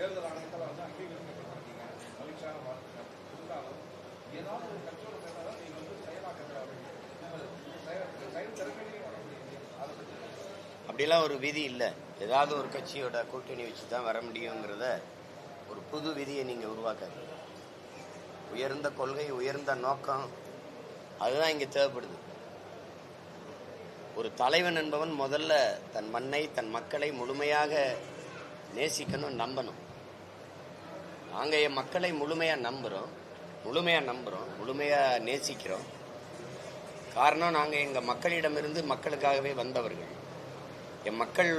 தேர்தல் ஆணையத்தில் வந்து அங்கீகரிக்கப்பட்டிருக்கீங்க மகிழ்ச்சியான வாழ்த்துக்கள் இருந்தாலும் ஏதாவது ஒரு கட்சியோட சேர்ந்தாதான் நீங்க வந்து செயலாக்கத்தில் செயல் செயல் திறமையிலையும் வர முடியும் அதை பற்றி அப்படிலாம் ஒரு விதி இல்லை. ஏதாவது ஒரு கட்சியோட கூட்டணி வச்சு தான் வர முடியுங்கிறத ஒரு புது விதியை நீங்கள் உருவாக்காது உயர்ந்த கொள்கை உயர்ந்த நோக்கம் அதுதான் இங்கே தேவைப்படுது. ஒரு தலைவன் என்பவன் முதல்ல தன் மண்ணை தன் மக்களை முழுமையாக நேசிக்கணும் நம்பணும். நாங்கள் என் மக்களை முழுமையாக நம்புகிறோம் முழுமையாக நம்புகிறோம் முழுமையாக நேசிக்கிறோம். காரணம் நாங்கள் எங்கள் மக்களிடமிருந்து மக்களுக்காகவே வந்தவர்கள். என் மக்கள்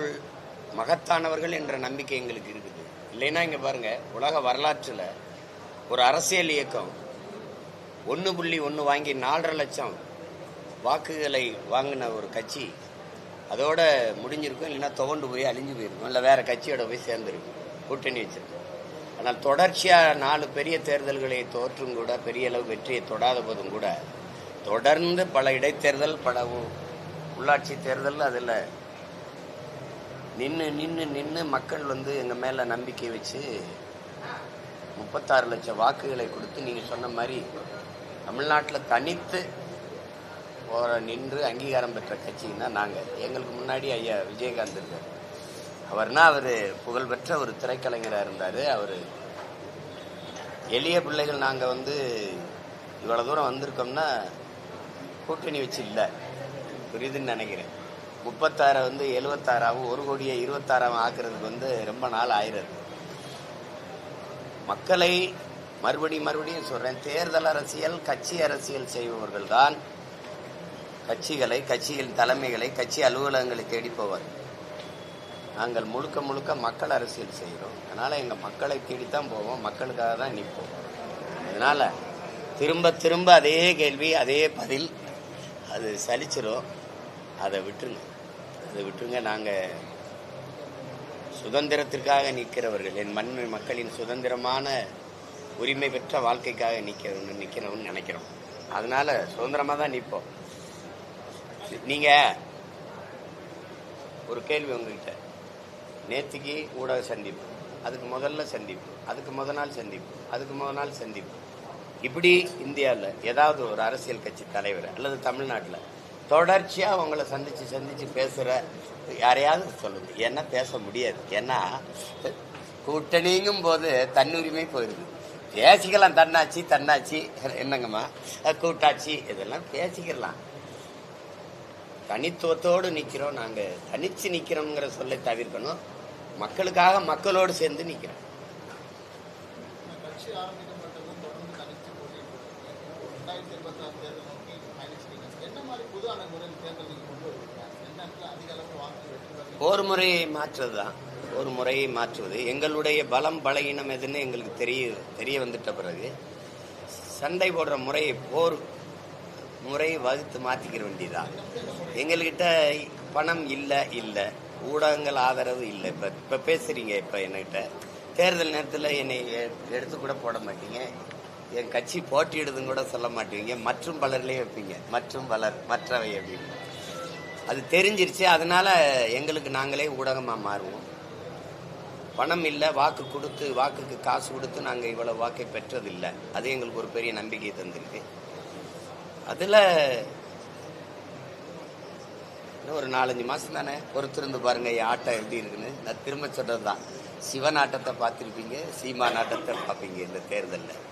மகத்தானவர்கள் என்ற நம்பிக்கை எங்களுக்கு இருக்குது. இல்லைன்னா இங்கே பாருங்கள் உலக வரலாற்றில் ஒரு அரசியல் இயக்கம். ஒன்று புள்ளி ஒன்று வாங்கி நாலரை லட்சம் வாக்குகளை வாங்கின ஒரு கட்சி. அதோட முடிஞ்சிருக்கும். இல்லைன்னா துவண்டு போய் அழிஞ்சு போயிருக்கும். இல்லை வேறு கட்சியோட போய் சேர்ந்துருக்கும். கூட்டணி வச்சுருக்கோம். ஆனால் தொடர்ச்சியாக நாலு பெரிய தேர்தல்களை தோற்றும் கூட பெரிய அளவு வெற்றியை தொடாத போதும் கூட தொடர்ந்து பல இடைத்தேர்தல் பல உள்ளாட்சி தேர்தல் அதில் நின்று நின்று நின்று மக்கள் வந்து எங்கள் மேலே நம்பிக்கை வச்சு முப்பத்தாறு லட்சம் வாக்குகளை கொடுத்து நீங்கள் சொன்ன மாதிரி தமிழ்நாட்டில் தனித்து போகிற நின்று அங்கீகாரம் பெற்ற கட்சின்னா நாங்கள் எங்களுக்கு முன்னாடி ஐயா விஜயகாந்த் இருக்கார். அவர்னா அவர் புகழ்பெற்ற ஒரு திரைக்கலைஞராக இருந்தார். அவர் எளிய பிள்ளைகள் நாங்கள் வந்து இவ்வளோ தூரம் வந்திருக்கோம்னா கூட்டணி வச்சு இல்லை. புரியுதுன்னு நினைக்கிறேன். முப்பத்தாறை வந்து எழுபத்தாறாவும் ஒரு கோடியை இருபத்தாறாவும் ஆக்குறதுக்கு வந்து ரொம்ப நாள் ஆயிடுது மக்களை மறுபடியும் மறுபடியும் சொல்கிறேன் தேர்தல் அரசியல் கட்சி அரசியல் செய்பவர்கள் தான் கட்சிகளை கட்சியின் தலைமைகளை கட்சி அலுவலகங்களை தேடி போவார் நாங்கள் முழுக்க முழுக்க மக்கள் அரசியல் செய்கிறோம். அதனால் எங்கள் மக்களை தேடித்தான் போவோம். மக்களுக்காக தான் நிற்போம். அதனால் திரும்ப திரும்ப அதே கேள்வி அதே பதில் அது சலிச்சிடும் அதை விட்டுருங்க. அதை விட்டுருங்க. நாங்கள் சுதந்திரத்திற்காக நிற்கிறவர்கள் என் மண் மக்களின் சுதந்திரமான உரிமை பெற்ற வாழ்க்கைக்காக நிற்கிறவங்க நிற்கிறோம்னு நினைக்கிறோம். அதனால் சுதந்திரமாக தான் நிற்போம். நீங்கள் ஒரு கேள்வி உங்ககிட்ட. நேற்றுக்கு ஊடக சந்திப்பு அதுக்கு முதல்ல சந்திப்பு அதுக்கு முத நாள் சந்திப்பு அதுக்கு முத நாள் சந்திப்பு. இப்படி இந்தியாவில் ஏதாவது ஒரு அரசியல் கட்சி தலைவர் அல்லது தமிழ்நாட்டில் தொடர்ச்சியாக அவங்கள சந்தித்து சந்தித்து பேசுகிற யாரையாவது சொல்லுது ஏன்னா பேச முடியாது. ஏன்னா கூட்டணிங்கும் போது தன்னுரிமை போயிடுது பேசிக்கலாம் தன்னாச்சி தன்னாச்சி என்னங்கம்மா? கூட்டாட்சி இதெல்லாம் பேசிக்கலாம். தனித்துவத்தோடு நிற்கிறோம் நாங்கள் தனிச்சு நிற்கிறோங்கிற சொல்லை தவிர்க்கணும். மக்களுக்காக மக்களோடு சேர்ந்து நிற்கிறோம் ஒரு முறையை மாற்றுவது தான் ஒரு முறையை மாற்றுவது. எங்களுடைய பலம் பலகீனம் எதுன்னு எங்களுக்கு தெரிய தெரிய வந்துட்ட பிறகு சண்டை போடுற முறையை போர் முறையை வகுத்து மாற்றிக்கிற வேண்டியதான் எங்கள்கிட்ட பணம் இல்லை இல்லை. ஊடகங்கள் ஆதரவு இல்லை. இப்போ இப்போ பேசுகிறீங்க இப்போ என்கிட்ட தேர்தல் நேரத்தில் என்னை எடுத்து கூட போட மாட்டீங்க. என் கட்சி போட்டியிடுதுன்னு கூட சொல்ல மாட்டீங்க. மற்றும் பலர்லேயே வைப்பீங்க. மற்றும் பலர் மற்றவை அப்படின்னு. அது தெரிஞ்சிருச்சு. அதனால எங்களுக்கு நாங்களே ஊடகமாக மாறுவோம். பணம் இல்லை வாக்கு கொடுத்து வாக்குக்கு காசு கொடுத்து நாங்கள் இவ்வளோ வாக்கை பெற்றதில்லை. அது எங்களுக்கு ஒரு பெரிய நம்பிக்கை தந்திருக்கு. அதில் இன்னும் ஒரு நாலஞ்சு மாதம் தானே பொறுத்திருந்து பாருங்க என் ஆட்டம் எப்படி இருக்குன்னு. நான் திரும்ப சொல்கிறது தான் சிவன் ஆட்டத்தை பார்த்துருப்பீங்க சீமா நாட்டத்தை பார்ப்பீங்க இந்த தேர்தலில்.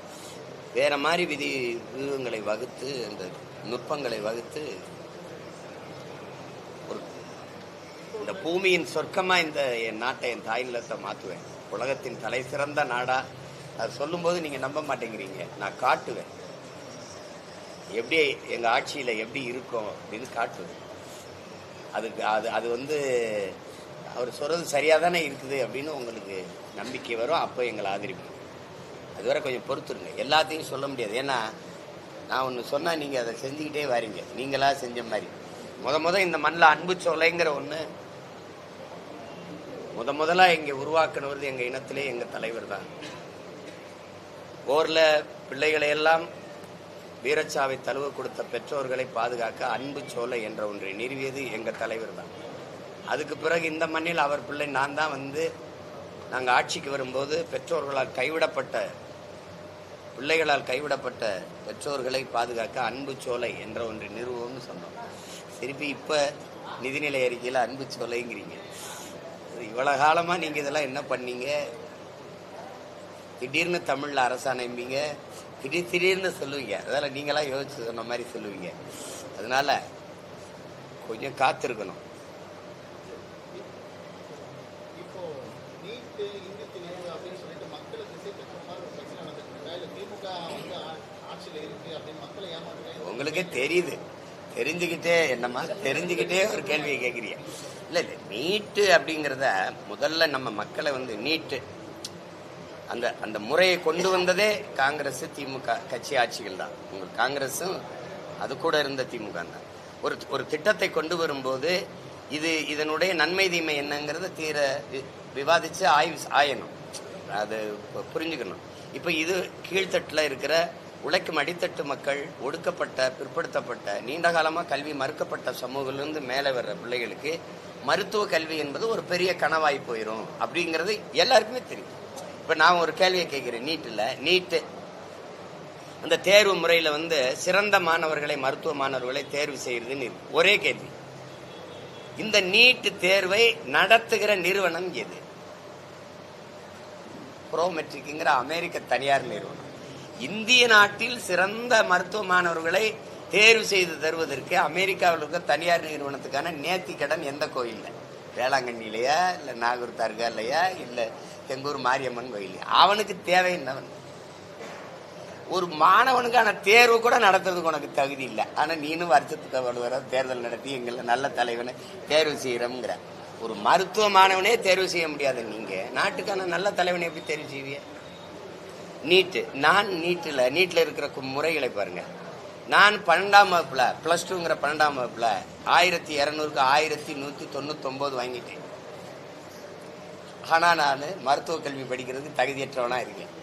வேற மாதிரி விதி வியூகங்களை வகுத்து அந்த நுட்பங்களை வகுத்து ஒரு இந்த பூமியின் சொர்க்கமாக இந்த என் நாட்டை என் தாய் நிலத்தை மாற்றுவேன் உலகத்தின் தலை சிறந்த நாடா. அது சொல்லும்போது நீங்கள் நம்ப மாட்டேங்கிறீங்க. நான் காட்டுவேன். எப்படி எங்கள் ஆட்சியில் எப்படி இருக்கும் அப்படின்னு காட்டுவேன். அதுக்கு அது அது வந்து அவர் சொல்றது சரியாக தானே இருக்குது அப்படின்னு உங்களுக்கு நம்பிக்கை வரும். அப்போ எங்களை ஆதரிப்போம். அதுவரை கொஞ்சம் பொறுத்துருங்க. எல்லாத்தையும் சொல்ல முடியாது. ஏன்னா நான் ஒன்று சொன்னால் நீங்கள் அதை செஞ்சுக்கிட்டே வரீங்க. நீங்களாக செஞ்ச மாதிரி. முத முத இந்த மண்ணில் அன்பு சோலைங்கிற ஒன்று முத முதலாக இங்கே உருவாக்கினவர் எங்கள் இனத்திலே எங்கள் தலைவர் தான். போரில் பிள்ளைகளை எல்லாம் வீரச்சாவை தழுவ கொடுத்த பெற்றோர்களை பாதுகாக்க அன்பு சோலை என்ற ஒன்றை நிறுவியது எங்கள் தலைவர் தான். அதுக்கு பிறகு இந்த மண்ணில் அவர் பிள்ளை நான் தான் வந்து நாங்கள் ஆட்சிக்கு வரும்போது பெற்றோர்களால் கைவிடப்பட்ட பிள்ளைகளால் கைவிடப்பட்ட பெற்றோர்களை பாதுகாக்க அன்பு சோலை என்ற ஒன்று நிறுவனம்னு சொன்னோம். திருப்பி இப்போ நிதிநிலை அறிக்கையில் அன்பு சோலைங்கிறீங்க. இவ்வளோ காலமாக நீங்கள் இதெல்லாம் என்ன பண்ணீங்க? திடீர்னு தமிழில் அரசாணைம்பீங்க திடீர் திடீர்னு சொல்லுவீங்க. அதெல்லாம் நீங்களாம் யோசிச்சு சொன்ன மாதிரி சொல்லுவீங்க. அதனால கொஞ்சம் காத்திருக்கணும். உங்களுக்கே தெரியுது. தெரிஞ்சுக்கிட்டே என்னம்மா தெரிஞ்சுக்கிட்டே ஒரு கேள்வியை கேட்குறீங்க இல்லை இல்லை நீட்டு அப்படிங்கிறத முதல்ல நம்ம மக்களை வந்து நீட்டு அந்த அந்த முறையை கொண்டு வந்ததே காங்கிரஸ் திமுக கட்சி ஆட்சிகள் தான். உங்கள் காங்கிரஸும் அது கூட இருந்த திமுக தான். ஒரு ஒரு திட்டத்தை கொண்டு வரும்போது இது இதனுடைய நன்மை தீமை என்னங்கிறத தீர வி- விவாதிச்சு ஆய்வு ஆயணும். அது புரிஞ்சுக்கணும். இப்போ இது கீழ்த்தட்டில் இருக்கிற உழைக்கும் அடித்தட்டு மக்கள் ஒடுக்கப்பட்ட பிற்படுத்தப்பட்ட நீண்ட காலமாக கல்வி மறுக்கப்பட்ட சமூகத்திலிருந்து மேலே வர்ற பிள்ளைகளுக்கு மருத்துவ கல்வி என்பது ஒரு பெரிய கனவாய் போயிடும் அப்படிங்கிறது எல்லாருக்குமே தெரியும். இப்போ நான் ஒரு கேள்வியை கேட்குறேன். நீட்டில் நீட்டு அந்த தேர்வு முறையில் வந்து சிறந்த மாணவர்களை மருத்துவ மாணவர்களை தேர்வு செய்யறதுன்னு இருக்கு. ஒரே கேள்வி. இந்த நீட்டு தேர்வை நடத்துகிற நிறுவனம் எது? ப்ரோமெட்ரிக்ங்கிற அமெரிக்க தனியார் நிறுவனம். இந்திய நாட்டில் சிறந்த மருத்துவ மாணவர்களை தேர்வு செய்து தருவதற்கு அமெரிக்காவில் இருக்க தனியார் நிறுவனத்துக்கான நேர்த்தி கடன் எந்த கோயில்ல? வேளாங்கண்ணிலையா இல்லை நாகூர் தர்காலையா இல்லை எங்கூர் மாரியம்மன் கோயில். அவனுக்கு தேவை என்னவன்? ஒரு மாணவனுக்கான தேர்வு கூட நடத்துறதுக்கு உனக்கு தகுதி இல்லை. ஆனால் நீனும் வருஷத்துக்கு ஒரு தேர்தல் நடத்தி எங்களை நல்ல தலைவனை தேர்வு செய்கிறோங்கிற ஒரு மருத்துவ மாணவனே தேர்வு செய்ய முடியாது நீங்கள் நாட்டுக்கான நல்ல தலைவனை எப்படி தேர்வு செய்வீங்க? நீட்டு. நான் நீட்டில் நீட்டில் இருக்கிற முறைகளை பாருங்கள் நான் பன்னெண்டாம் வகுப்புல ப்ளஸ் டூங்கிற பன்னெண்டாம் வகுப்புல ஆயிரத்தி இரநூறுக்கு ஆயிரத்தி நூற்றி தொண்ணூத்தொம்போது வாங்கிட்டேன். ஆனால் நான் மருத்துவ கல்வி படிக்கிறதுக்கு தகுதியற்றவனாக இருக்கேன்.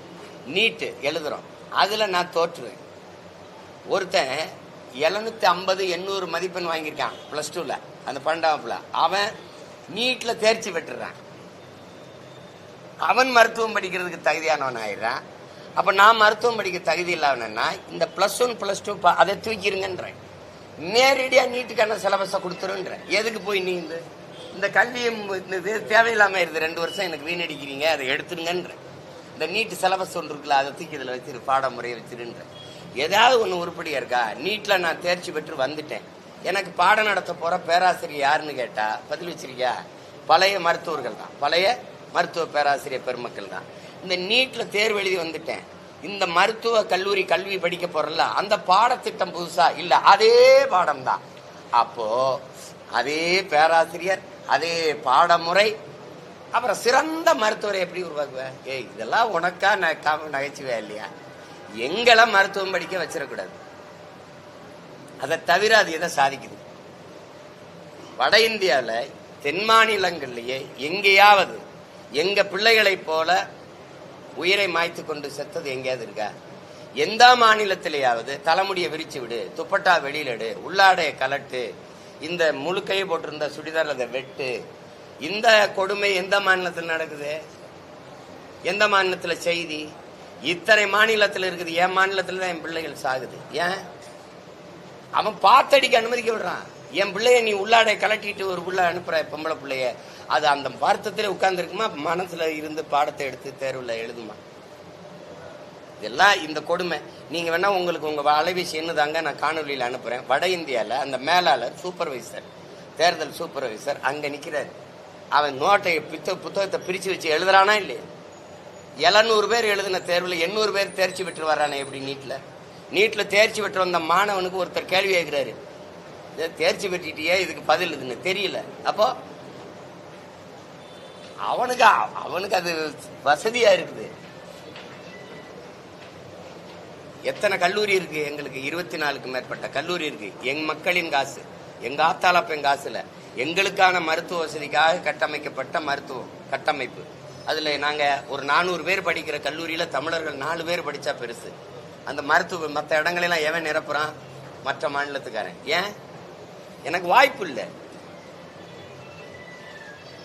நீட்டு எழுதுகிறோம் அதில் நான் தோற்றுவேன். ஒருத்தன் எழுநூற்றி ஐம்பது எண்ணூறு மதிப்பெண் வாங்கியிருக்கான் ப்ளஸ் டூவில் அந்த பன்னெண்டாம் அவன் நீட்டில் தேர்ச்சி பெற்றுறான். அவன் மருத்துவம் படிக்கிறதுக்கு தகுதியானவன் ஆயிடுறான். அப்போ நான் மருத்துவம் படிக்க தகுதி இல்லாதவனா இந்த ப்ளஸ் ஒன் ப்ளஸ் டூ அதை தூக்கிடுங்கன்றேன் நேரடியாக நீட்டுக்கான சிலபஸை கொடுத்துருன்றேன். எதுக்கு போய் நீ இந்த இந்த கல்வியை தேவையில்லாமல் இந்த இது ரெண்டு வருஷம் எனக்கு வீணடிக்கிறீங்க அதை எடுத்துருங்கன்ற. இந்த நீட்டு சிலபஸ் ஒன்று இருக்குல்ல அதை தூக்கி இதில் வச்சிரு பாடமுறையை வச்சிருன்றேன் ஏதாவது ஒன்று உருப்படியாக இருக்கா? நீட்டில் நான் தேர்ச்சி பெற்று வந்துட்டேன். எனக்கு பாடம் நடத்த போகிற பேராசிரியர் யாருன்னு கேட்டால் பதில் வச்சிருக்கியா? பழைய மருத்துவர்கள் தான். பழைய மருத்துவ பேராசிரியர் பெருமக்கள் தான். இந்த நீட்டில் தேர்வு எழுதி வந்துட்டேன். இந்த மருத்துவ கல்லூரி கல்வி படிக்க போறல அந்த பாடத்திட்டம் புதுசா இல்லை அதே பாடம் தான். அப்போது அதே பேராசிரியர் அதே பாடமுறை அப்புறம் சிறந்த மருத்துவரை எப்படி உருவாக்குவேன் ஏய் இதெல்லாம் உனக்கா ந- நகைச்சுவே இல்லையா? எங்களை மருத்துவம் படிக்க வச்சிடக்கூடாது. அதை தவிர அது எதை சாதிக்குது? வட இந்தியாவில் தென் மாநிலங்கள்லேயே எங்கேயாவது எங்க பிள்ளைகளைப் போல உயிரை மாய்த்து கொண்டு செத்தது எங்கேயாவது இருக்கா? எந்த மாநிலத்திலேயாவது தலைமுடியை விரிச்சு விடு துப்பட்டா வெளியிலடு உள்ளாடைய கலட்டு இந்த முழுக்கையை போட்டிருந்த சுடிதார் அதை வெட்டு. இந்த கொடுமை எந்த மாநிலத்தில் நடக்குது? எந்த மாநிலத்தில் செய்தி? இத்தனை மாநிலத்தில் இருக்குது. என் மாநிலத்தில் தான் என் பிள்ளைகள் சாகுது. ஏன்? அவன் பார்த்தடிக்க அனுமதிக்க விடுறான். என் பிள்ளைய நீ உள்ளாடை கலட்டிட்டு ஒரு பிள்ளை அனுப்புற பொம்பளை பிள்ளைய. அது அந்த வருத்தத்திலே உட்கார்ந்துருக்குமா? மனசில் மனசுல இருந்து பாடத்தை எடுத்து தேர்வில் எழுதுமா? இதெல்லாம் இந்த கொடுமை. நீங்க வேணா உங்களுக்கு உங்க அலைபேசி என்னதாங்க நான் காணொலியில் அனுப்புறேன். வட இந்தியாவில் அந்த மேலாளர் சூப்பர்வைசர் தேர்தல் சூப்பர்வைசர் அங்க நிக்கிறாரு. அவன் நோட்டை பித்த புத்தகத்தை பிரிச்சு வச்சு எழுதுறானா இல்லையா? எழுநூறு பேர் எழுதின தேர்வில் எண்ணூறு பேர் தேர்ச்சி பெற்று வர்றானே எப்படி நீட்டில் நீட்டில் தேர்ச்சி பெற்று வந்த மாணவனுக்கு ஒருத்தர் கேள்வி கேட்குறாரு. "இதை தேர்ச்சி பெற்றிட்டியே இதுக்கு பதில் இதுன்னு தெரியல. அப்போ அவனுக்கு அவனுக்கு அது வசதியா இருக்குது. எத்தனை கல்லூரி இருக்கு? எங்களுக்கு இருபத்தி நாலுக்கு மேற்பட்ட கல்லூரி இருக்கு. எங் மக்களின் காசு. எங்க ஆத்தாளப்பெண் காசுல எங்களுக்கான மருத்துவ வசதிக்காக கட்டமைக்கப்பட்ட மருத்துவம் கட்டமைப்பு. அதுல நாங்க ஒரு நானூறு பேர் படிக்கிற கல்லூரியில தமிழர்கள் நாலு பேர் படிச்சா பெருசு. அந்த மருத்துவ மற்ற இடங்களெல்லாம் எவன் நிரப்புறான்? மற்ற மாநிலத்துக்காரன். ஏன்? எனக்கு வாய்ப்பு இல்லை.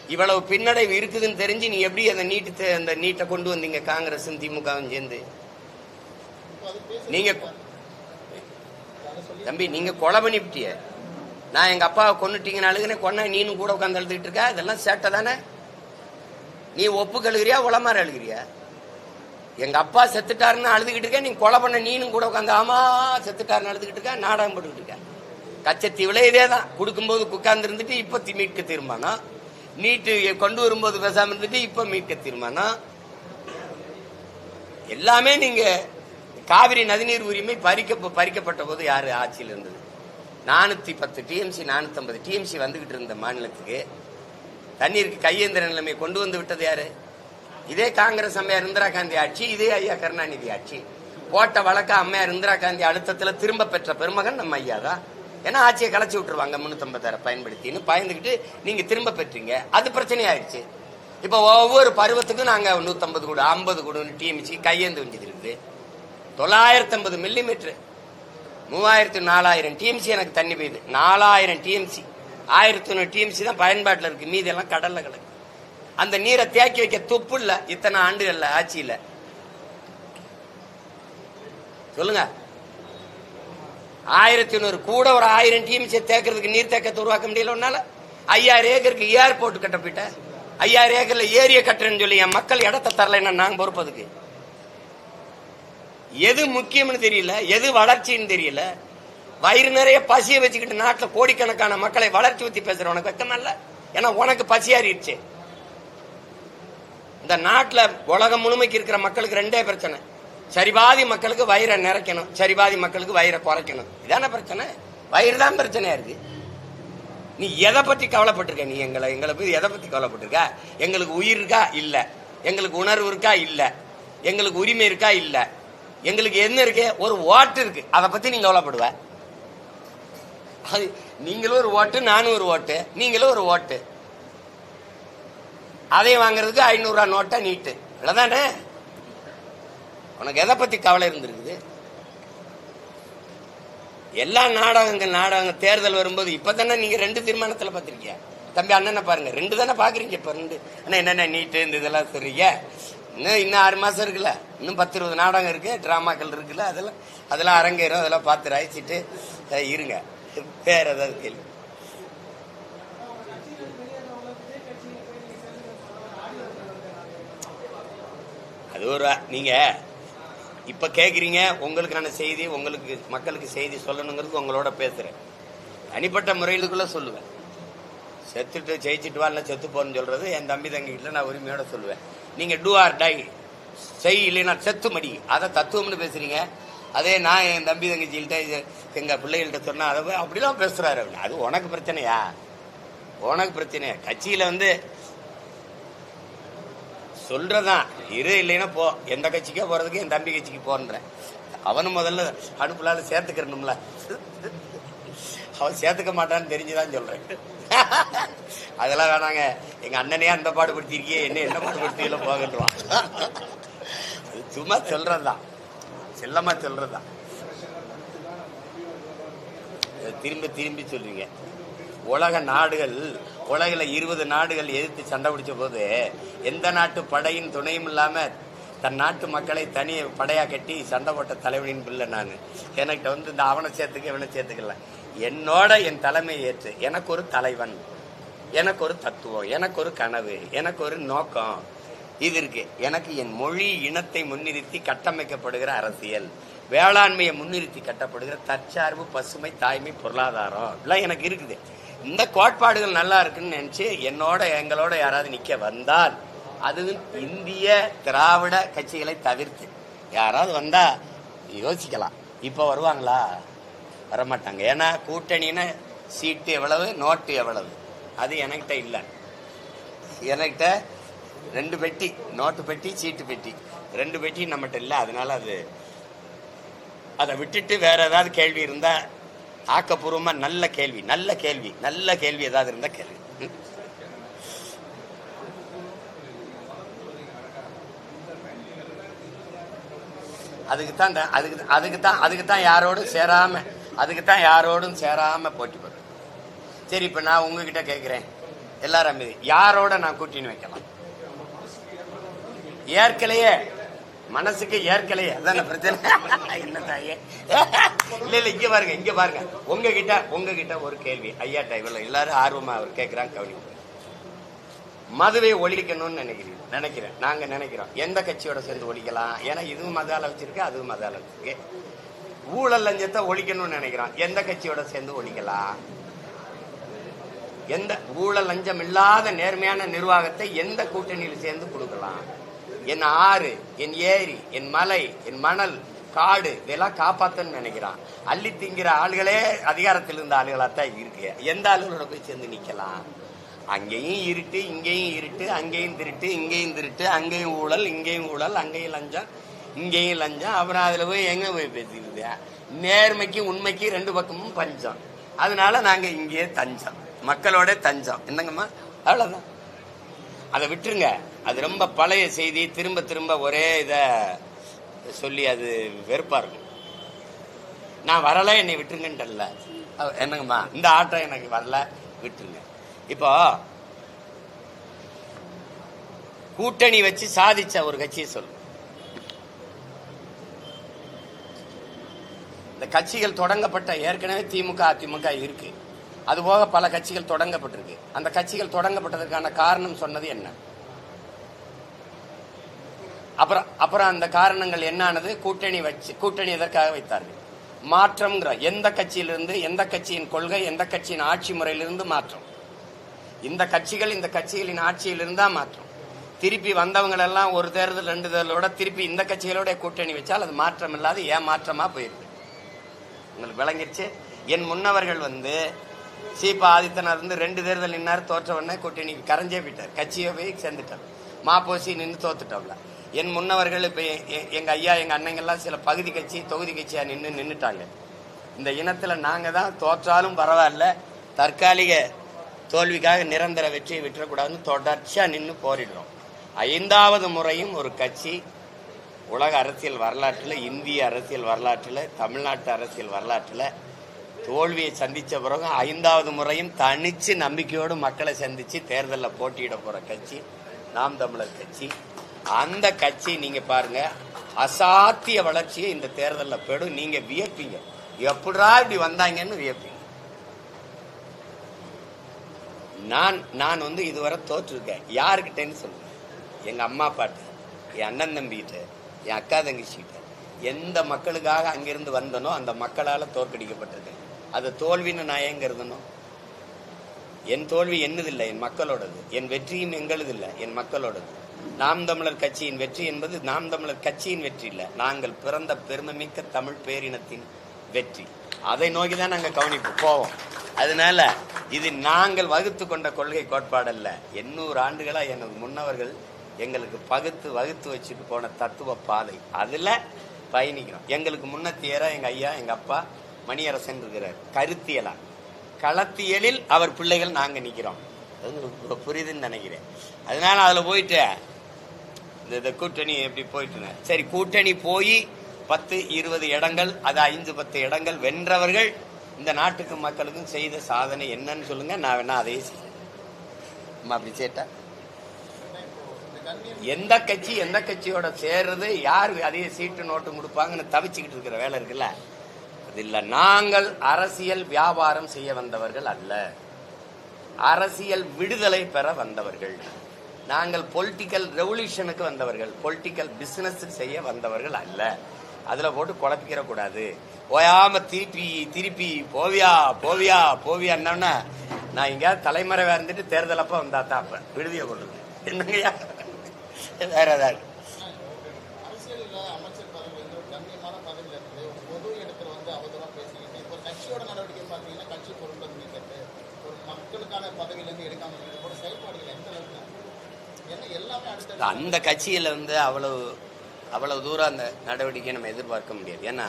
இவ்வளவு பின்னடைவு இருக்குதுன்னு தெரிஞ்சு நீ எப்படி அந்த நீட்டு தே- அந்த நீட்டை கொண்டு வந்தீங்க? காங்கிரஸ் திமுகவும் சேர்ந்து. நீங்க தம்பி நீங்க கொலை பண்ணிவிட்டிய நான் எங்க அப்பாவை கொண்டுட்டீங்கன்னு அழுகுனே கொன்ன நீனும் கூட உட்காந்து அழுதுகிட்டு இருக்க? இதெல்லாம் சேட்டை தானே? நீ ஒப்பு கழுகிறியா உளமாற அழுகிறியா? எங்க அப்பா செத்துட்டாருன்னு அழுதுகிட்டு இருக்க நீ கொலை பண்ண நீனும் கூட உட்காந்து ஆமா செத்துட்டாருன்னு அழுதுகிட்டு இருக்க? நாடகம் போட்டுக்கிட்டு இருக்க? கச்சத்தீவில் இதே தான். கொடுக்கும்போது உட்கார்ந்து இருந்துட்டு இப்ப தி- மீட்க தீர்மானம் நீட்டு கொண்டு வரும்போது பேசாம இருந்துட்டு இப்ப மீட்க தீர்மானம் எல்லாமே நீங்க காவிரி நதிநீர் உரிமை பறிக்க பறிக்கப்பட்ட போது யாரு ஆட்சியில் இருந்தது? நானூத்தி பத்து டிஎம்சி நானூத்தி டிஎம்சி வந்துகிட்டு இருந்த மாநிலத்துக்கு தண்ணீருக்கு கையேந்திர நிலைமை கொண்டு வந்து விட்டது யாரு? இதே காங்கிரஸ் அம்மையார் இந்திரா காந்தி ஆட்சி இதே ஐயா கருணாநிதி ஆட்சி. போட்ட வழக்க அம்மையார் இந்திரா காந்தி அழுத்தத்துல திரும்ப பெற்ற பெருமகன் நம்ம ஐயா தான். ஏன்னா ஆட்சியை கலைச்சி விட்டுருவாங்க முன்னூத்தம்பத்தாயிர பயன்படுத்தின்னு பயந்துகிட்டு நீங்க திரும்ப பெற்றீங்க. அது பிரச்சனை ஆயிடுச்சு ஒவ்வொரு பருவத்துக்கும் நாங்கள் நூற்றம்பது கூட ஐம்பது கூடன்னு டிஎம்சி கையேந்து வேண்டியது இருக்குது. தொள்ளாயிரத்தி ஐம்பது மில்லிமீட்டர் மூவாயிரத்தி நாலாயிரம் டிஎம்சி எனக்கு தண்ணி பெய்யுது. நாலாயிரம் டிஎம்சி ஆயிரத்தி ஒன்று டிஎம்சி தான் பயன்பாட்டில் இருக்கு. மீதி எல்லாம் கடல்ல கிடக்கு. அந்த நீரை தேக்கி வைக்க துப்பு இல்லை இத்தனை ஆண்டுகள்ல ஆட்சியில். சொல்லுங்க. ஆயிரத்தி நூறு கூட ஒரு ஆயிரம் டிஎம்சி தேக்கிறதுக்கு நீர் தேக்கத்தை உருவாக்க முடியல உன்னால? ஐயாயிரம் ஏக்கருக்கு ஏர்போர்ட் கட்ட போயிட்ட ஐயாயிரம் ஏக்கர்ல ஏரிய கட்டுறேன்னு சொல்லி என் மக்கள் இடத்த தரலைன்னா நாங்க பொறுப்பதுக்கு எது முக்கியம்னு தெரியல எது வளர்ச்சின்னு தெரியல. வயிறு நிறைய பசியை வச்சுக்கிட்டு நாட்டில் கோடிக்கணக்கான மக்களை வளர்ச்சி பத்தி பேசுற உனக்கு வெக்கமா இல்ல? ஏன்னா உனக்கு பசியாறிடுச்சு. இந்த நாட்டில் உலகம் முழுமைக்கு இருக்கிற மக்களுக்கு ரெண்டே பிரச்சனை. சரிபாதி மக்களுக்கு வயிறை நிறைக்கணும் சரிபாதி மக்களுக்கு வயிறை குறைக்கணும். இதான பிரச்சனை? வயிறு தான் பிரச்சனையா இருக்கு. நீ எதை பத்தி கவலைப்பட்டிருக்க? நீ எங்களை எங்களை போய் எதை பத்தி கவலைப்பட்டிருக்க? எங்களுக்கு உயிர் இருக்கா? இல்ல. எங்களுக்கு உணர்வு இருக்கா? இல்ல. எங்களுக்கு உரிமை இருக்கா? இல்லை. எங்களுக்கு என்ன இருக்கு? ஒரு ஓட்டு இருக்கு. அதை பத்தி நீங்க கவலைப்படுவ. அது நீங்களும் ஒரு ஓட்டு நானும் ஒரு ஓட்டு நீங்களும் ஒரு ஓட்டு அதை வாங்குறதுக்கு ஐநூறுரூவா நோட்டை நீட்டு. இவ்வளவுதானே உனக்கு எதை பத்தி கவலை இருந்திருக்குது? எல்லா நாடகங்கள் நாடகம் தேர்தல் வரும்போது இப்பதானே நீங்க ரெண்டு தீர்மானத்துல பார்த்திருக்கீங்க தம்பி அண்ணனை பாருங்க. ரெண்டு தானே பாக்குறீங்க இப்ப ரெண்டு. அண்ணா என்னென்ன நீட்டு இந்த இதெல்லாம் சொல்றீங்க? இன்னும் இன்னும் ஆறு மாதம் இருக்குல்ல. இன்னும் பத்து இருபது நாடகம் இருக்குது ட்ராமாக்கள் இருக்குல்ல அதெல்லாம் அதெல்லாம் அரங்கேறும் அதெல்லாம் பார்த்து ரசிச்சுட்டு இருங்க. வேற ஏதாவது கேள்வி? அது ஒரு நீங்கள் இப்போ கேட்குறீங்க உங்களுக்கான செய்தி உங்களுக்கு மக்களுக்கு செய்தி சொல்லணுங்கிறது உங்களோட பேசுகிறேன் தனிப்பட்ட முறையிலுக்குள்ளே சொல்லுவேன். செத்துட்டு ஜெயிச்சுட்டு வரல செத்து போன்னு சொல்றது என் தம்பி தங்கிட்ட நான் உரிமையோட சொல்லுவேன். நீங்க டூ ஆர் டை செய் இல்லைன்னா செத்து மடி. அதை தத்துவம்னு பேசுறீங்க. அதே நான் என் தம்பி தங்கச்சிகிட்ட இது- எங்க பிள்ளைகள்கிட்ட சொன்னா அதை அப்படிலாம் பேசுறாரு அது உனக்கு பிரச்சனையா? உனக்கு பிரச்சனையா? கட்சியில வந்து சொல்றதான் இரு இல்லைன்னா போ. எந்த கட்சிக்கோ போறதுக்கு என் தம்பி கட்சிக்கு போன்றேன். அவனும் முதல்ல அனுப்புலால சேர்த்துக்கிறணும்ல. அவன் சேர்த்துக்க மாட்டான்னு தெரிஞ்சுதான் சொல்றேன். அதெல்லாம் வேணாங்க. எங்க அண்ணனே அந்த பாடுபடுத்திருக்கியே என்ன என்ன பாடுபடுத்தியில போகட்டுவான். அது சும்மா சொல்றதுதான். செல்லமா சொல்றதுதான். தான் திரும்பி திரும்பி சொல்றீங்க. உலக நாடுகள் உலகில் இருபது நாடுகள் எதிர்த்து சண்டை பிடிச்ச போது எந்த நாட்டு படையின் துணையும் இல்லாமல் தன் நாட்டு மக்களை தனி படையாக கட்டி சண்டை போட்ட தலைவனின் பிள்ளை நான். எனக்கிட்ட வந்து இந்த அவனை சேர்த்துக்க இவனை சேர்த்துக்கல. என்னோட என் தலைமை ஏற்று எனக்கு ஒரு தலைவன் எனக்கு ஒரு தத்துவம் எனக்கு ஒரு கனவு எனக்கு ஒரு நோக்கம். இது இருக்கு. எனக்கு என் மொழி இனத்தை முன்னிறுத்தி கட்டமைக்கப்படுகிற அரசியல் வேளாண்மையை முன்னிறுத்தி கட்டப்படுகிற தற்சார்பு பசுமை தாய்மை பொருளாதாரம். இதெல்லாம் எனக்கு இருக்குது. இந்த கோட்பாடுகள் நல்லா இருக்குன்னு நினைச்சு என்னோட எங்களோட யாராவது நிக்க வந்தால் அதுவும் இந்திய திராவிட கட்சிகளை தவிர்த்து. யாராவது வந்தா யோசிக்கலாம். இப்ப வருவாங்களா? வரமாட்டாங்க. ஏன்னா கூட்டணின்னு சீட்டு எவ்வளவு நோட்டு எவ்வளவு? அது என்கிட்ட இல்லை. என்கிட்ட ரெண்டு பெட்டி நோட்டு பெட்டி சீட்டு பெட்டி. ரெண்டு பெட்டி நம்மகிட்ட இல்லை. அதனால அது அதை விட்டுட்டு வேற ஏதாவது கேள்வி இருந்தா ஆக்கப்பூர்வமா நல்ல கேள்வி நல்ல கேள்வி நல்ல கேள்வி ஏதாவது இருந்தா கேள்வி அதுக்கு தான் அதுக்கு அதுக்கு தான் அதுக்கு தான் யாரோடும் சேராமல் அதுக்கு தான் யாரோடும் சேராம போட்டி போடுறேன் சரி இப்ப நான் உங்ககிட்ட கேட்கிறேன் எல்லாரும் அமைதி. யாரோட நான் கூட்டின்னு வைக்கலாம்? ஏற்கலையே. மனசுக்கு ஏற்கலையே. அதான பிரச்சனை? என்ன தாயே? இல்ல இல்ல இங்க பாருங்க இங்க பாருங்க. உங்ககிட்ட உங்ககிட்ட ஒரு கேள்வி. ஐயா இவ்வளவு எல்லாரும் ஆர்வமா அவர் கேட்கிறாங்க கவனிங்க மதுவை ஒழிக்கணும்னு நினைக்கிறீங்க? நினைக்கிறேன். நாங்க நினைக்கிறோம். எந்த கட்சியோட சேர்ந்து ஒழிக்கலாம்? ஏன்னா இதுவும் மதால வச்சிருக்கு அதுவும் மதால வச்சிருக்கு ஊழல் லஞ்சத்தை ஒழிக்கணும்னு நினைக்கிறான். எந்த கட்சியோட சேர்ந்து ஒழிக்கலாம்? எந்த ஊழல் லஞ்சம் இல்லாத நேர்மையான நிர்வாகத்தை எந்த கூட்டணியில் சேர்ந்து கொடுக்கலாம்? என் ஆறு என் ஏரி என் மலை என் மணல் காடு இதெல்லாம் காப்பாத்தன்னு நினைக்கிறான். அள்ளி திங்கிற ஆளுகளே அதிகாரத்தில் இருந்த ஆளுகளாத்தான் இருக்கு. எந்த ஆளுகளோட போய் சேர்ந்து நிக்கலாம் அங்கேயும் இருட்டு இங்கேயும் இருட்டு அங்கேயும் திருட்டு இங்கேயும் திருட்டு அங்கேயும் ஊழல் இங்கேயும் ஊழல் அங்கேயும் லஞ்சம். இங்கேயும் லஞ்சம் அப்புறம் அதுல போய் எங்க போய் பேசிக்கிறது நேர்மைக்கு உண்மைக்கு ரெண்டு பக்கமும் பஞ்சம். அதனால நாங்க இங்கேயே தஞ்சம். மக்களோட தஞ்சம். என்னங்கம்மா? அவ்வளவுதான். அதை விட்டுருங்க. அது ரொம்ப பழைய செய்தி. திரும்ப திரும்ப ஒரே இத சொல்லி அது வெறுப்பா இருக்கும் நான் வரல என்னை விட்டுருங்கன்றல என்னங்கம்மா? இந்த ஆட்டம் எனக்கு வரல. விட்டுருங்க. இப்போ கூட்டணி வச்சு சாதிச்ச ஒரு கட்சியை சொல்லு கட்சிகள் தொடங்கப்பட்ட ஏற்கனவே திமுக அதிமுக இருக்கு. அதுபோக பல கட்சிகள் தொடங்கப்பட்டிருக்கு. அந்த கட்சிகள் தொடங்கப்பட்டதற்கான காரணம் சொன்னது என்ன? அப்புறம் அப்புறம் அந்த காரணங்கள் என்னானது? கூட்டணி வச்சு கூட்டணி எதற்காக வைத்தார்கள்? மாற்றம்ங்கிற எந்த கட்சியிலிருந்து எந்த கட்சியின் கொள்கை எந்த கட்சியின் ஆட்சி முறையிலிருந்து மாற்றம். இந்த கட்சிகள் இந்த கட்சிகளின் ஆட்சியிலிருந்தா மாற்றம். திருப்பி வந்தவங்களெல்லாம் ஒரு தேர்தல் ரெண்டு தேர்தலோட திருப்பி இந்த கட்சிகளோட கூட்டணி வச்சால் அது மாற்றம் இல்லாத ஏமாற்றமா போயிருக்கு. உங்களுக்கு விளங்கிருச்சு. என் முன்னவர்கள் வந்து சீபா ஆதித்தனார் இருந்து ரெண்டு தேர்தல் நின்னார் தோற்ற உடனே கூட்டணி கரைஞ்சே போயிட்டார். கட்சியை போய் சேர்ந்துட்டார். மாப்போசி நின்று தோத்துட்டோம்ல. என் முன்னவர்கள் இப்போ எ- ஐயா எங்கள் அண்ணங்கள்லாம் சில பகுதி கட்சி தொகுதி கட்சியாக நின்று நின்றுட்டாங்க இந்த இனத்தில் நாங்கள் தான் தோற்றாலும் பரவாயில்ல தற்காலிக தோல்விக்காக நிரந்தர வெற்றியை விட்டுறக்கூடாதுன்னு தொடர்ச்சியாக நின்று போரிடுறோம். ஐந்தாவது முறையும் ஒரு கட்சி உலக அரசியல் வரலாற்றில் இந்திய அரசியல் வரலாற்றில் தமிழ்நாட்டு அரசியல் வரலாற்றில் தோல்வியை சந்தித்த பிறகு ஐந்தாவது முறையும் தனித்து நம்பிக்கையோடு மக்களை சந்தித்து தேர்தலில் போட்டியிட போகிற கட்சி நாம் தமிழர் கட்சி. அந்த கட்சி நீங்கள் பாருங்கள் அசாத்திய வளர்ச்சியை இந்த தேர்தலில் போயிடும் நீங்கள் வியப்பீங்க. எப்படா இப்படி வந்தாங்கன்னு வியப்பீங்க. நான் நான் வந்து இதுவரை தோற்றுருக்கேன். யாருக்கிட்டேன்னு சொல்லுங்கள் எங்கள் அம்மா அப்பாட்ட என் அண்ணன் தம்பிகிட்ட. என் அக்கா தங்கச்சிகிட்ட எந்த மக்களுக்காக அங்கிருந்து வந்தனோ அந்த மக்களால் தோற்கடிக்கப்பட்டது. அது தோல்வின்னு நான் ஏங்க என் தோல்வி என்னதில்லை? என் மக்களோடது. என் வெற்றியும் எங்களுதில்லை. என் மக்களோடது. நாம் தமிழர் கட்சியின் வெற்றி என்பது நாம் தமிழர் கட்சியின் வெற்றி இல்லை. நாங்கள் பிறந்த பெருமைமிக்க தமிழ் பேரினத்தின் வெற்றி. அதை நோக்கி தான் நாங்கள் கவனிப்பு போவோம். அதனால இது நாங்கள் வகுத்து கொண்ட கொள்கை கோட்பாடல்ல. எண்ணூறு ஆண்டுகளாக எனது முன்னவர்கள் எங்களுக்கு பகுத்து வகுத்து வச்சுட்டு போன தத்துவ பாதை. அதில் பயணிக்கிறோம். எங்களுக்கு முன்னத்தியரா எங்கள் ஐயா எங்கள் அப்பா மணியரசன் இருக்கிறார். கருத்தியலா. களத்தியலில் அவர் பிள்ளைகள் நாங்கள் நிற்கிறோம் அது புரியுதுன்னு நினைக்கிறேன். அதனால அதில் போயிட்டு இந்த இந்த கூட்டணி எப்படி போயிட்டு சரி கூட்டணி போய் பத்து இருபது இடங்கள் அது ஐந்து பத்து இடங்கள் வென்றவர்கள் இந்த நாட்டுக்கு மக்களுக்கும் செய்த சாதனை என்னன்னு சொல்லுங்க. நான் வேணா அதையே செய்யறேன் அப்படி சேட்டா ஏன்னா இப்போ இந்த கண்ணியம் எந்த கட்சி எந்த கட்சியோட சேர்றது யார் அதிக சீட்டு நோட்டு கொடுப்பாங்கன்னு தவிச்சுக்கிட்டு இருக்கிற வேலை இருக்குல்ல? அது இல்ல. நாங்கள் அரசியல் வியாபாரம் செய்ய வந்தவர்கள் அல்ல. அரசியல் விடுதலை பெற வந்தவர்கள். நாங்கள் பொலிட்டிக்கல் ரெவல்யூஷனுக்கு வந்தவர்கள். பொலிட்டிக்கல் பிசினஸ் செய்ய வந்தவர்கள் அல்ல. அதுல போட்டு குழப்பிக்கிற கூடாது. ஓயாம திருப்பி திருப்பி போவியா போவியா போவியா என்னன்னா நான் இங்க தலைமறைவாக இருந்துட்டு தேர்தல் வந்தா தான் அப்ப. விடுதியை கொண்டு என்னங்கய்யா? வேற ஏதாவது அந்த கட்சியில வந்து அவ்வளவு அவ்வளவு தூரம் அந்த நடவடிக்கையை நம்ம எதிர்பார்க்க முடியாது. ஏன்னா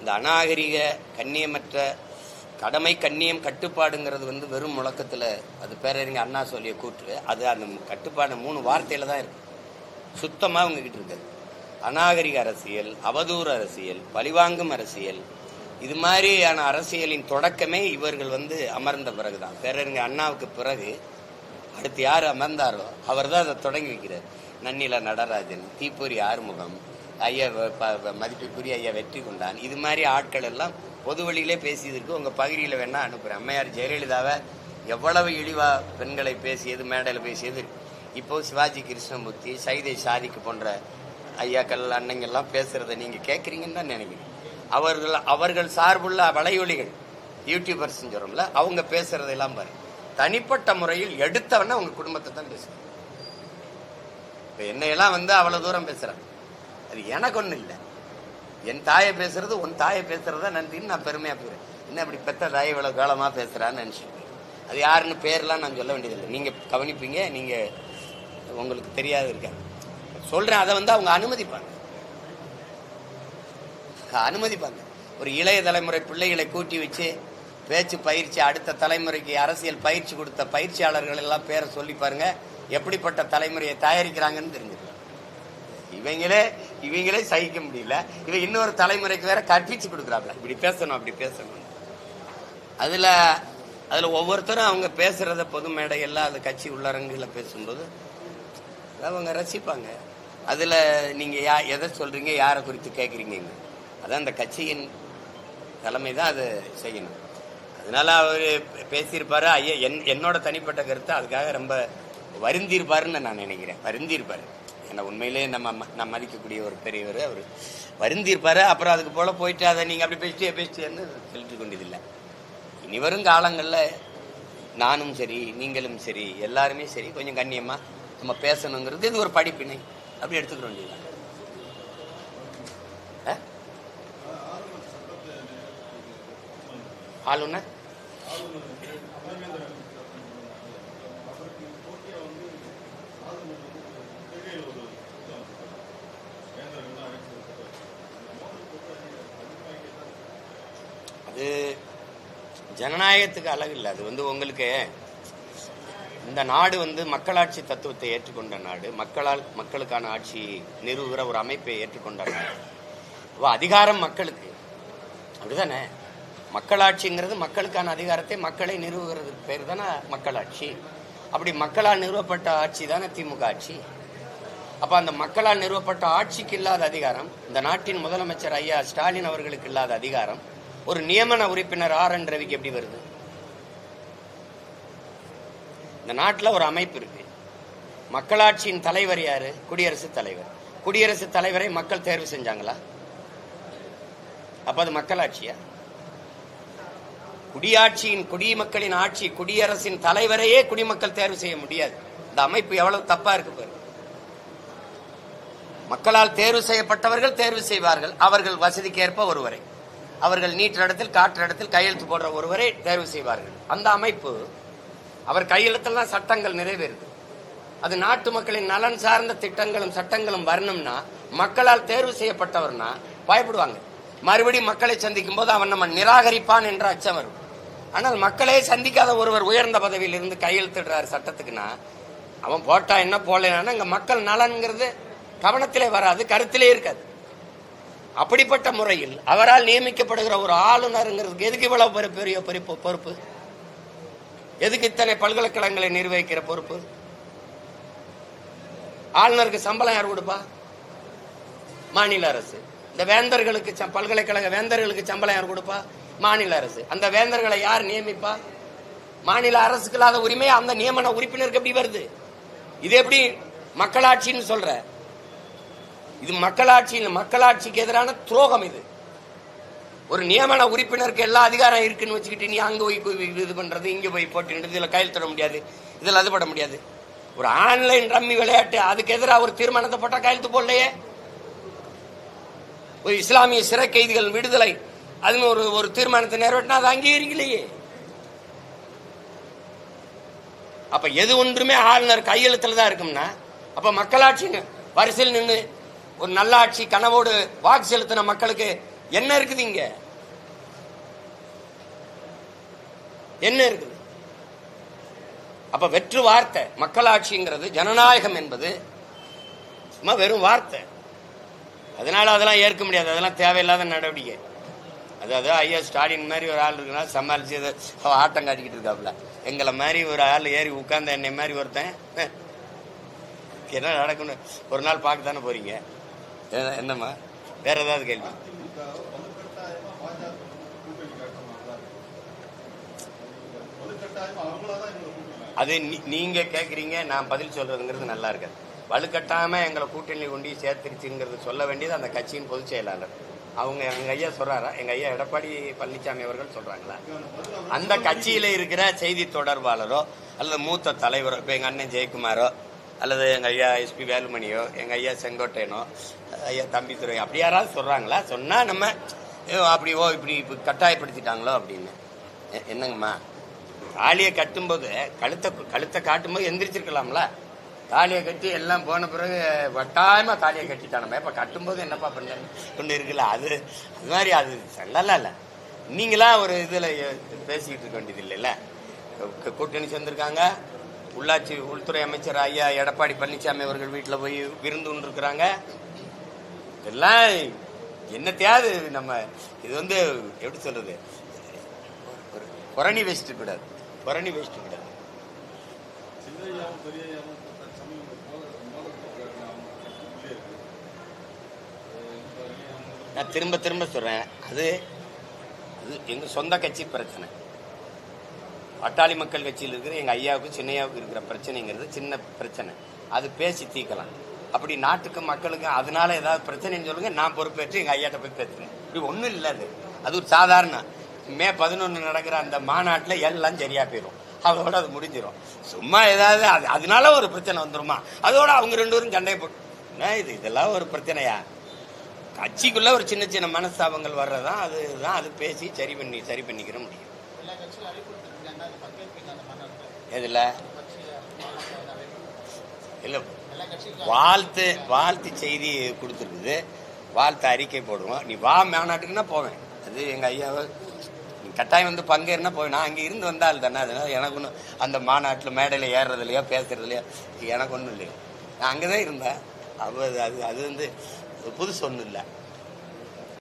இந்த அநாகரிக கண்ணியமற்ற கடமை கண்ணியம் கட்டுப்பாடுங்கிறது வந்து வெறும் முழக்கத்தில் அது பேரறிஞர் அண்ணா சொல்லிய கூற்று. அது அந்த கட்டுப்பாடு மூணு வார்த்தையில் தான் இருக்கு. அவங்க கிட்ட இருக்குது அநாகரிக அரசியல் அவதூறு அரசியல் பழிவாங்கும் அரசியல் இது மாதிரியான அரசியலின் தொடக்கமே இவர்கள் வந்து அமர்ந்த பிறகுதான். பேரறிஞர் அண்ணாவுக்கு பிறகு அடுத்து யார் அமர்ந்தாரோ அவர் தான் அதை தொடங்கி வைக்கிறார். நன்னில நடராஜன் தீப்பொறி ஆறுமுகம் ஐயா வ- மதிப்புக்குரிய ஐயா வெற்றி கொண்டான் இது மாதிரி ஆட்கள் எல்லாம் பொது வழியிலே பேசியதற்கு உங்க பகுதியில் வேணா அனுப்புறேன். அம்மையார் ஜெயலலிதாவை எவ்வளவு இழிவா பெண்களை பேசியது மேடையில் பேசியது. இப்போ சிவாஜி கிருஷ்ணமூர்த்தி சைதை சாதிக்கு போன்ற ஐயாக்கள் அண்ணங்கள்லாம் பேசுறதை நீங்க கேட்குறீங்கன்னு தான் நினைக்கிறேன். அவர்கள் அவர்கள் சார்புள்ள வலையொலிகள் யூடியூபர்ஸ் சொல்றோம்ல அவங்க பேசுறதெல்லாம் பாரு தனிப்பட்ட முறையில் எடுத்தவன அவங்க குடும்பத்தை தான் பேசுறாங்க. இப்போ என்னையெல்லாம் வந்து அவ்வளவு தூரம் பேசுறாங்க. அது எனக்கு ஒன்றும் இல்லை. என் தாயை பேசுறது உன் தாயை பேசுறதா நன்றின்னு நான் பெருமையா போகிறேன் என்ன இப்படி பெத்த தாய் இவ்வளவு காலமா பேசுறான்னு நினைச்சிட்டு அது யாருன்னு பேர்லாம் நான் சொல்ல வேண்டியதில்லை. நீங்க கவனிப்பீங்க நீங்க உங்களுக்கு தெரியாது இருக்க சொல்றேன் அதை வந்து அவங்க அனுமதிப்பாங்க. அனுமதிப்பாங்க. ஒரு இளைய தலைமுறை பிள்ளைகளை கூட்டி வச்சு பேச்சு பயிற்சி அடுத்த தலைமுறைக்கு அரசியல் பயிற்சி கொடுத்த பயிற்சியாளர்கள் எல்லாம் பேரை சொல்லி பாருங்க எப்படிப்பட்ட தலைமுறையை தயாரிக்கிறாங்கன்னு தெரிஞ்சுக்கலாம். இவங்களே இவங்களே சகிக்க முடியல. இவன் இன்னொரு தலைமுறைக்கு வேற கற்பிச்சு கொடுக்குறாப்ல. இப்படி பேசணும் அப்படி பேசணும். அதுல அதுல ஒவ்வொருத்தரும் அவங்க பேசுறத பொது மேடையெல்லாம் அது கட்சி உள்ளரங்குல பேசும்போது அவங்க ரசிப்பாங்க. அதுல நீங்க யா எதை சொல்றீங்க யாரை குறித்து கேட்குறீங்க அதான் அந்த கட்சியின் தலைமை தான் அது செய்யணும். அதனால அவர் பேசியிருப்பாரு. ஐயா என் என்னோட தனிப்பட்ட கருத்து அதுக்காக ரொம்ப வருந்திருப்பாருன்னு நான் நினைக்கிறேன். வருந்திருப்பாரு ஏன்னா உண்மையிலே நம்ம நான் மதிக்கக்கூடிய ஒரு பெரியவர் அவர் வருந்திருப்பாரு அப்புறம் அதுக்கு போல போயிட்டு அதை நீங்க அப்படி பேசிட்டே பேசிட்டேன்னு சொல்லிட்டு கொண்டதில்லை. இனி வரும் காலங்களில் நானும் சரி நீங்களும் சரி எல்லாருமே சரி கொஞ்சம் கண்ணியமாக நம்ம பேசணுங்கிறது இது ஒரு படிப்பினை. அப்படி எடுத்துக்க வேண்டியது ஆளுநர் அது ஜனநாயகத்துக்கு அழகு இல்லை. அது வந்து உங்களுக்கு இந்த நாடு வந்து மக்களாட்சி தத்துவத்தை ஏற்றுக்கொண்ட நாடு. மக்களால் மக்களுக்கான ஆட்சி நிறுவுகிற ஒரு அமைப்பை ஏற்றுக்கொண்ட நாடு. அதிகாரம் மக்களுக்கு. அப்படிதானே மக்களாட்சிங்கிறது மக்களுக்கான அதிகாரத்தை மக்களை நிறுவுகிறதுக்கு பேர் தானே மக்களாட்சி. அப்படி மக்களால் நிறுவப்பட்ட ஆட்சி தானே திமுக ஆட்சி. அப்ப அந்த மக்களால் நிறுவப்பட்ட ஆட்சிக்கு இல்லாத அதிகாரம் இந்த நாட்டின் முதலமைச்சர் ஐயா ஸ்டாலின் அவர்களுக்கு இல்லாத அதிகாரம் ஒரு நியமன உறுப்பினர் ஆர் என் ரவிக்கு எப்படி வருது? இந்த நாட்டில் ஒரு அமைப்பு இருக்கு. மக்களாட்சியின் தலைவர் யாரு? குடியரசுத் தலைவர். குடியரசுத் தலைவரை மக்கள் தேர்வு செஞ்சாங்களா? அப்ப அது மக்களாட்சியா? குடியாட்சியின் குடிமக்களின் ஆட்சி குடியரசின் தலைவரையே குடிமக்கள் தேர்வு செய்ய முடியாது. இந்த அமைப்பு எவ்வளவு தப்பா இருக்கு பாரு. மக்களால் தேர்வு செய்யப்பட்டவர்கள் தேர்வு செய்வார்கள் அவர்கள் வசதிக்கேற்ப ஒருவரை. அவர்கள் நீற்ற இடத்தில் காற்று இடத்தில் கையெழுத்து போடுற ஒருவரை தேர்வு செய்வார்கள். அந்த அமைப்பு அவர் கையெழுத்தில் தான் சட்டங்கள் நிறைவேறுது. அது நாட்டு மக்களின் நலன் சார்ந்த திட்டங்களும் சட்டங்களும் வரணும்னா மக்களால் தேர்வு செய்யப்பட்டவர்னா பயப்படுவாங்க. மறுபடியும் மக்களை சந்திக்கும் போது அவன் நம்ம நிராகரிப்பான் என்ற அச்சம் வரும். ஆனால் மக்களே சந்திக்காத ஒருவர் உயர்ந்த பதவியில் இருந்து கையெழுத்திடுறாரு சட்டத்துக்குன்னா அவன் போட்டா என்ன போடலன்னா இங்க மக்கள் நலன்ங்கிறது கவனத்திலே வராது கருத்திலே இருக்காது. அப்படிப்பட்ட முறையில் அவரால் நியமிக்கப்படுகிற ஒரு ஆளுநருங்கிறதுக்கு எதுக்கு இவ்வளவு பெரிய பெரிய பொறுப்பு பொறுப்பு? எதுக்கு இத்தனை பல்கலைக்கழகங்களை நிர்வகிக்கிற பொறுப்பு? ஆளுநருக்கு சம்பளம் யார் கொடுப்பா? மாநில அரசு. இந்த வேந்தர்களுக்கு ச- பல்கலைக்கழக வேந்தர்களுக்கு சம்பளம் யார் கொடுப்பா? மாநில அரசு. அந்த வேந்தர்களை யார் நியமிப்பா? மாநில அரசுக்கு இல்லாத உரிமை அந்த நியமன உறுப்பினருக்கு எப்படி வருது? இது எப்படி மக்களாட்சின்னு சொல்ற? இது மக்களாட்சி மக்களாட்சிக்கு எதிரான துரோகம் இது. ஒரு நியமன உறுப்பினருக்கு எல்லா அதிகாரம் இருக்குன்னு வச்சுக்கிட்டு நீ அங்கே போய் இது பண்ணுறது இங்கே போய் போட்டு இதுல கையெழுத்திட முடியாது இதில் அது பண்ண முடியாது. ஒரு ஆன்லைன் ரம்மி விளையாட்டு அதுக்கு எதிராக ஒரு தீர்மானத்தை போட்டால் கையெழுத்து போடலையே? ஒரு இஸ்லாமிய சிறை கைதிகள் விடுதலை அதுன்னு ஒரு ஒரு தீர்மானத்தை நிறைவேற்றினா அது அங்கீகரிக்கலையே. அப்போ எது ஒன்றுமே ஆளுநர் கையெழுத்தில் தான் இருக்கும்னா அப்போ மக்களாட்சின்னு வரிசையில் நின்று ஒரு நல்லாட்சி கனவோடு வாக்கு செலுத்தின மக்களுக்கு என்ன இருக்குது இங்க? என்ன இருக்குது? அப்ப வெற்று வார்த்தை மக்களாட்சிங்கிறது ஜனநாயகம் என்பது சும்மா வெறும் வார்த்தை. அதனால அதெல்லாம் ஏற்க முடியாது. அதெல்லாம் தேவையில்லாத நடவடிக்கை. அதாவது ஐயா ஸ்டாலின் மாதிரி ஒரு ஆள் இருக்குன்னா சமாளிச்சு ஆட்டம் காட்டிக்கிட்டு இருக்காப்புல. எங்களை மாதிரி ஒரு ஆள் ஏறி உட்கார்ந்த என்னை மாதிரி ஒருத்தன் என்ன நடக்குன்னு ஒரு நாள் பார்க்க தானே போறீங்க? என்னம்மா? வேற ஏதாவது கேள்வி? அது நீ- நீங்க கேக்குறீங்க நான் பதில் சொல்றதுங்கிறது நல்லா இருக்காது. வலுக்கட்டாம எங்களை கூட்டணி கொண்டு சேர்த்துருச்சுங்கிறது சொல்ல வேண்டியது அந்த கட்சியின் பொதுச் செயலாளர். அவங்க எங்க ஐயா சொல்றாரா? எங்க ஐயா எடப்பாடி பழனிசாமி அவர்கள் சொல்றாங்களா? அந்த கட்சியில இருக்கிற செய்தி தொடர்பாளரோ அல்லது மூத்த தலைவரோ இப்ப எங்க அண்ணன் ஜெயக்குமாரோ அல்லது எங்கள் ஐயா எஸ்பி வேலுமணியோ எங்கள் ஐயா செங்கோட்டையனோ ஐயா தம்பித்துறை அப்படி யாராவது சொல்கிறாங்களா சொன்னால் நம்ம அப்படி ஓ இப்படி இப்படி கட்டாயப்படுத்திட்டாங்களோ? அப்படின்னு. என்னங்கம்மா? தாலியை கட்டும்போது கழுத்தை கழுத்தை காட்டும்போது எந்திரிச்சிருக்கலாம்ல? தாலியை கட்டி எல்லாம் போன பிறகு வட்டாயமாக தாலியை கட்டிட்டானம்மா இப்போ கட்டும்போது என்னப்பா பண்ண ஒன்று இருக்குல்ல? அது அது மாதிரி அது சொல்லலாம் இல்லை. நீங்களா ஒரு இதில் பேசிக்கிட்டு இருக்க வேண்டியது இல்லைல்ல? கூட்டணி சேர்ந்துருக்காங்க. உள்ளாட்சி உள்துறை அமைச்சர் ஐயா எடப்பாடி பழனிசாமி அவர்கள் வீட்டில் போய் விருந்து இருக்கிறாங்க இதெல்லாம் என்னத்தையாவது நம்ம இது வந்து எப்படி சொல்றது? ஒரு புரணி வச்சுட்டு கூடாது புரணி வச்சுட்டு கூடாது நான் திரும்ப திரும்ப சொல்றேன். அது அது எங்க சொந்த கட்சி பிரச்சனை. பட்டாளி மக்கள் கட்சியில் இருக்கிற எங்கள் ஐயாவுக்கும் சின்னையாவுக்கு இருக்கிற பிரச்சனைங்கிறது சின்ன பிரச்சனை. அது பேசி தீர்க்கலாம் அப்படி நாட்டுக்கு மக்களுக்கு அதனால ஏதாவது பிரச்சனைன்னு சொல்லுங்க நான் பொறுப்பேற்று எங்கள் ஐயாட்ட போய் பேசுறேன். இப்படி ஒன்றும் இல்லை அது. அது ஒரு சாதாரண மே பதினொன்று நடக்கிற அந்த மாநாட்டில் எல்லாம் சரியாக போயிடும் அதோட அது முடிஞ்சிடும் சும்மா ஏதாவது அது அதனால ஒரு பிரச்சனை வந்துருமா? அதோட அவங்க ரெண்டு பேரும் சண்டை போட்டு இது? இதெல்லாம் ஒரு பிரச்சனையா? கட்சிக்குள்ள ஒரு சின்ன சின்ன மனஸ்தாபங்கள் வர்றதான் அதுதான் அது பேசி சரி பண்ணி சரி பண்ணிக்கிற முடியும் எல்லா கட்சியும் அழைப்பு கொடுத்துருக்காங்க அது பங்கேற்பீங்க அந்த மாநாட்டில் எதுல? இல்லை இல்ல வாழ்த்து வாழ்த்து செய்தி கொடுத்துருக்குது. வாழ்த்து அறிக்கை போடுவோம். நீ வா மாநாட்டுக்குன்னா போவேன். அது எங்க ஐயாவை. நீ கட்டாயம் வந்து பங்கேறினா போவேன். நான் அங்கே இருந்து வந்தால் தானே. அதனால எனக்கு ஒன்றும் அந்த மாநாட்டில் மேடையில் ஏறுறதுலையோ பேசுகிறதுலையோ எனக்கு ஒன்றும் இல்லையோ. நான் அங்கே தான் இருந்தேன். அப்போ அது அது அது வந்து புதுசு ஒன்றும் இல்லை.